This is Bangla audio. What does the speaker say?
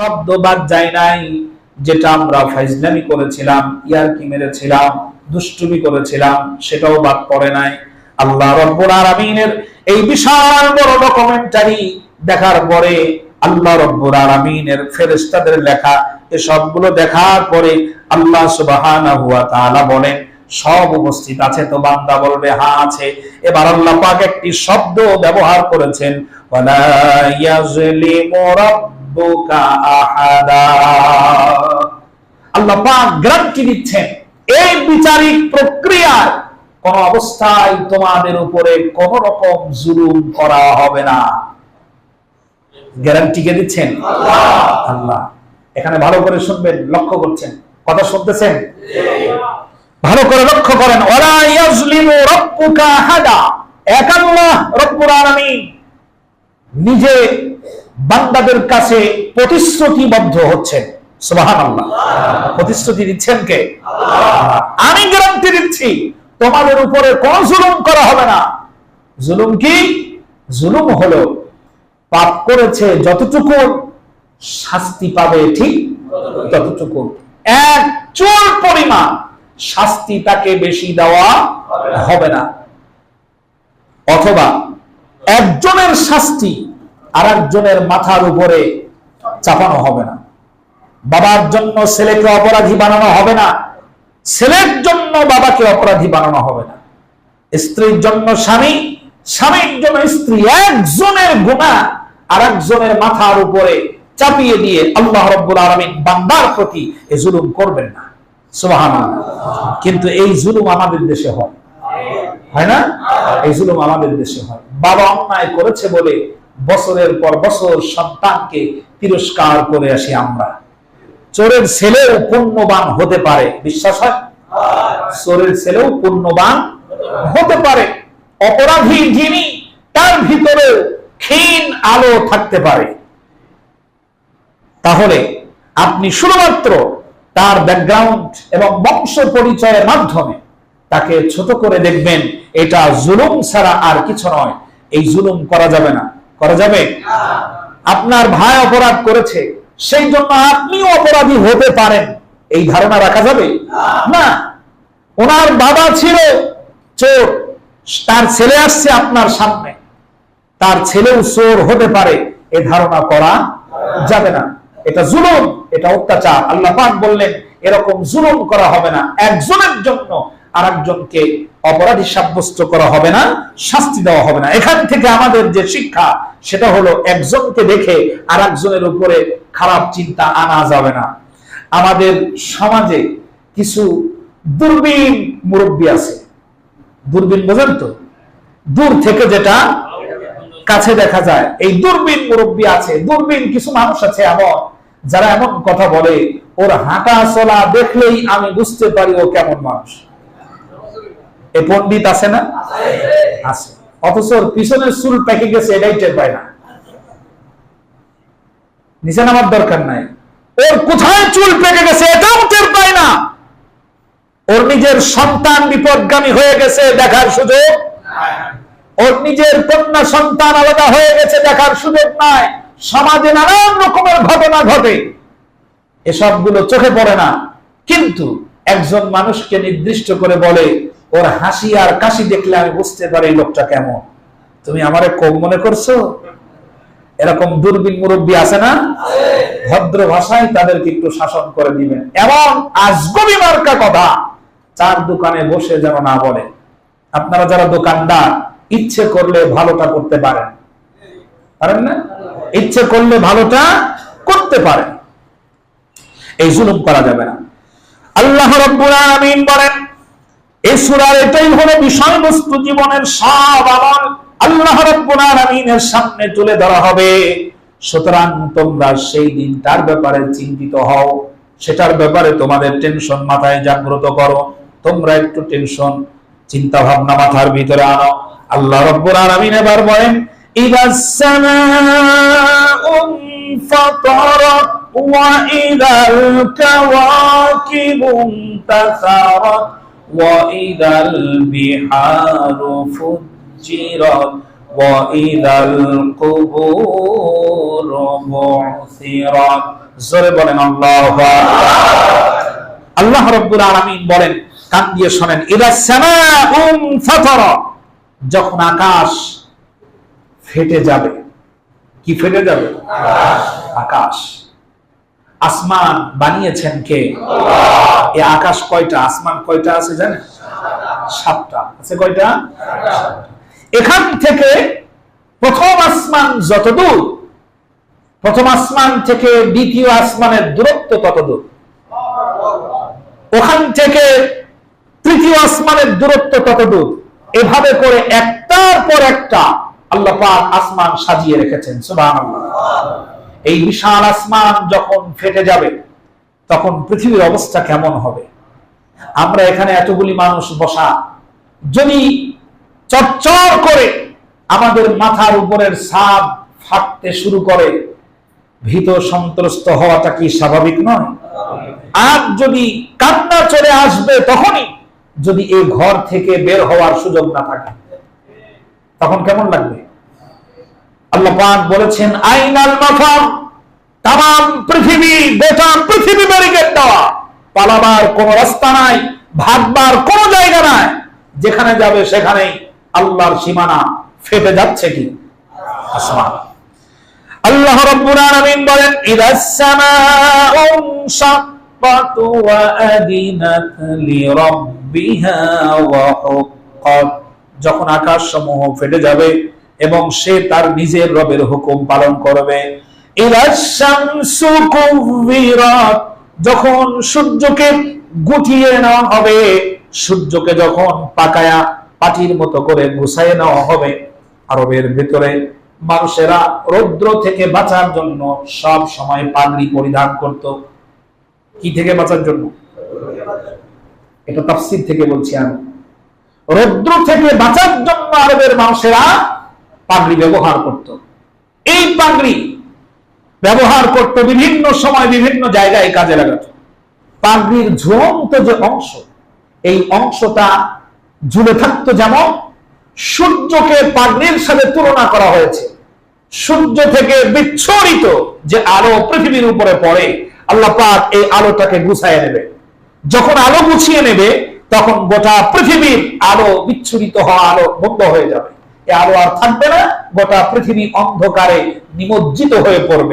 শব্দ বাদ যায় নাই, যেটা আমরা ফাইজলামি করেছিলাম, ইয়ারকি মেরেছিলাম, দুষ্টুমি করেছিলাম, সেটাও বাদ পড়ে নাই। আল্লাহ রব্বুল আলামিনের এই বিশাল বড় ডকুমেন্টারি দেখার পরে আল্লাহ রব্বুল আলামিনের ফেরেশতাদের লেখা এই সবগুলো দেখার পরে আল্লাহ সুবহানাহু ওয়া তাআলা বলেন, সব উপস্থিত আছে তো বান্দা বলবে হ্যাঁ আছে। এবার আল্লাহ পাক একটি শব্দ ব্যবহার করেছেন, ওয়ালা ইয়াজলিমু রাব্বুকা আহাদা। আল্লাহ পাক গ্যারান্টি দিচ্ছেন এই বিচারিক প্রক্রিয়ায় কোন অবস্থায় তোমাদের উপরে কোন রকম জুলুম করা হবে না। গ্যারান্টি কে দিচ্ছেন? আল্লাহ। এখানে ভালো করে শুনবেন লক্ষ্য করছেন। কথা শুনতেছেন? ভালো করে লক্ষ্য করেন। ওরা ইয়াজলিমু রাব্বুকা আহাদা। এক রব্বুল আলামিন নিজে বান্দাদের কাছে প্রতিশ্রুতিবদ্ধ হচ্ছেন। প্রতিশ্রুতি দিচ্ছেন কে? আমি গ্যারান্টি দিচ্ছি, তোমাদের উপরে কোন জুলুম করা হবে না। জুলুম কি? জুলুম হলো পাপ করেছে যতটুকু শাস্তি পাবে ঠিক ততটুকু। এক চোর পরিমাণ শাস্তি তাকে বেশি দেওয়া হবে না। অথবা একজনের শাস্তি আর মাথার উপরে চাপানো হবে না। বাবার জন্য ছেলেকে অপরাধী বানানো হবে না। ছেলের জন্য বাবাকে অপরাধী বানানো হবে না। স্ত্রীর জন্য স্বামী, স্বামীর জন্য স্ত্রী। একজনের গুণা আর একজনের মাথার উপরে চাপিয়ে দিয়ে আল্লাহ রব্বুল আলমিন বান্দার প্রতি এ জুলুম করবেন না। সুবহানাল্লাহ। কিন্তু এই জুলুম আমাদের দেশে হয়। হয় না? এই জুলুম আমাদের দেশে হয়। বাবা অন্যায় করেছে বলে বছরের পর বছর সন্তানকে তিরস্কার করে আসি আমরা। চোরের ছেলেও পুণ্যবান হতে পারে, বিশ্বাস হয়? চোরের ছেলেও পুণ্যবান হতে পারে। অপরাধী যিনি, তার ভিতরে ক্ষীণ আলো থাকতে পারে। তাহলে আপনি শুধুমাত্র তার ব্যাকগ্রাউন্ড এবং বংশ পরিচয়ের মাধ্যমে তাকে ছোট করে দেখবেন, এটা জুলুম ছাড়া আর কিছু নয়। এই জুলুম করা যাবে না। করা যাবে? আপনার ভাই অপরাধ করেছে সেই জন্য আপনিও অপরাধী হতে পারেন। এই ধারণা রাখা যাবে? না। ওনার বাবা ছিল চোর। তার ছেলে আসছে আপনার সামনে। তার ছেলেও চোর হতে পারে। এ ধারণা করা যাবে না। এটা জুলুম, এটা অত্যাচার। আল্লাহ পাক বললেন, এরকম জুলুম করা হবে না। একজনের জন্য আর একজনকে অপরাধী সাব্যস্ত করা হবে না, শাস্তি দেওয়া হবে না। এখান থেকে আমাদের যে শিক্ষা, সেটা হলো একজনকে দেখে আর একজনের উপরে খারাপ চিন্তা আনা যাবে না। আমাদের সমাজে কিছু দূরবীন মুরব্বী আছে। দূরবীন বোঝেন তো? দূর থেকে যেটা কাছে দেখা যায়। এই দূরবীন মুরব্বী আছে, দূরবীন কিছু মানুষ আছে এমন, যারা এমন কথা বলে, ওর হাঁটা চলা দেখলেই আমি বুঝতে পারি ও কেমন মানুষ। এ পণ্ডিত আছে না? আছে। অথচ পিছনের চুল পেকে গেছে, এটাই টের পায় না। নিচে নামার দরকার নাই। ওর কোথায় চুল পেকে গেছে, এটাও টের পায় না। ওর নিজের সন্তান বিপদগামী হয়ে গেছে, দেখার সুযোগ ওর নিজের কন্যা সন্তান আলাদা হয়ে গেছে, দেখার সুযোগ নাই। সমাজে নানান রকমের ঘটনা ঘটে। এসবগুলো চোখে পড়ে না। কিন্তু একজন মানুষকে নির্দিষ্ট করে বলে ওর হাসি আর কাশি দেখলে আমি বুঝতে পারি লোকটা কেমন। তুমি আমারে কম মনে করছ? এরকম দূরবীন মুরব্বী আছে না? ভদ্র ভাষায় তাদেরকে একটু শাসন করে দিবেন। এবং আজগবি মার্কা কথা, চার দোকানে বসে যেন না বলে। আপনারা যারা দোকানদার, ইচ্ছে করলে ভালোটা করতে পারেন। পারেন না? ইচ্ছে করলে ভালোটা করতে পারেন। এই জুলুম করা যাবে না। আল্লাহ রব্বুল আলামিন বলেন এই সুরার এটাই হলো বিষয়বস্তু জীবনের সব আমল। আল্লাহ রব্বুল সামনে তুলে ধরা হবে। সুতরাং তোমরা সেই দিন তার ব্যাপারে চিন্তিত হও। সেটার ব্যাপারে তোমাদের টেনশন মাথায় জাগ্রত করো। তোমরা একটু টেনশন চিন্তা ভাবনা মাথার ভিতরে আনো। আল্লাহ রব্বুল আলামিন এবার বলেন ওয়া ইদাল কাওয়াকিবুন তাসারাত। وإذا البحار فجرت وإذا القبور بعثرت জোরে বলেন আল্লাহ আল্লাহ রব্বুল আলামিন বলেন কান দিয়ে শোনেন ইদা সামাউম ফাতারা যখন আকাশ ফেটে যাবে কি ফেটে যাবে আকাশ আসমান বানিয়েছেন কে? এই আকাশ কয়টা? আসমান কয়টা আছে জানেন? সাতটা। আছে কয়টা? এখান থেকে প্রথম আসমান যত দূর প্রথম আসমান থেকে দ্বিতীয় আসমানের দূরত্ব কত দূর ওখান থেকে তৃতীয় আসমানের দূরত্ব কত দূর এভাবে করে একটার পর একটা আল্লাহ পাক আসমান সাজিয়ে রেখেছেন। সুবহানাল্লাহ। এই বিশাল আসমান যখন ফেটে যাবে, তখন পৃথিবীর অবস্থা কেমন হবে? আমরা এখানে এতগুলি মানুষ বসা, যদি চরচর করে আমাদের মাথার উপরের ছাদ ফাটতে শুরু করে, ভীত সন্ত্রস্ত হওয়াটা কি স্বাভাবিক নয়? আর যদি কান্না চলে আসবে তখনই যদি এই ঘর থেকে বের হওয়ার সুযোগ না থাকে, তখন কেমন লাগবে? আল্লাহ বলেছেন, আইনাল মাফার তাম পৃথিবী, গোটা পৃথিবী ব্যারিকেড দেওয়া। পালাবার কোন রাস্তা নাই, ভাগবার কোন জায়গা নাই। যেখানে যাবে সেখানেই আল্লাহর সীমানা ফেটে যাচ্ছে কি? আসমান। আল্লাহ রাব্বুল আলামিন বলেন সামাউ শাক্কাত ওয়া আদিনাত লিরাব্বিহা ওয়া হুক্কাত। যখন আকাশ সমূহ ফেটে যাবে এবং সে তার নিজের রবের হুকুম পালন করবে। যখন সূর্যকে গুটিয়ে নেওয়া হবে, সূর্যকে যখন পাকায়া পাটির মতো করে গুছায় নেওয়া হবে, আরবের ভিতরে মানুষেরা রৌদ্র থেকে বাঁচার জন্য সব সময় পাগড়ি পরিধান করত। কি থেকে বাঁচার জন্য? এটা তাফসির থেকে বলছি আমি। রৌদ্র থেকে বাঁচার জন্য আরবের মানুষেরা পাগড়ি ব্যবহার করত। এই পাগড়ি ব্যবহার করত বিভিন্ন সময় বিভিন্ন জায়গায় কাজে লাগাত। পাগড়ির ঝুলন্ত যে অংশ, এই অংশটা ঝুলে থাকতো যেমন সূর্যকে পাগড়ির সাথে তুলনা করা হয়েছে। সূর্য থেকে বিচ্ছরিত যে আলো পৃথিবীর উপরে পড়ে, আল্লাহ পাক এই আলোটাকে গুছায় নেবে। যখন আলো গুছিয়ে নেবে, তখন গোটা পৃথিবীর আলো বিচ্ছুরিত হওয়া আলো বন্ধ হয়ে যাবে। এই আলো আর থাকবে না গোটা পৃথিবী অন্ধকারে নিমজ্জিত হয়ে পড়বে।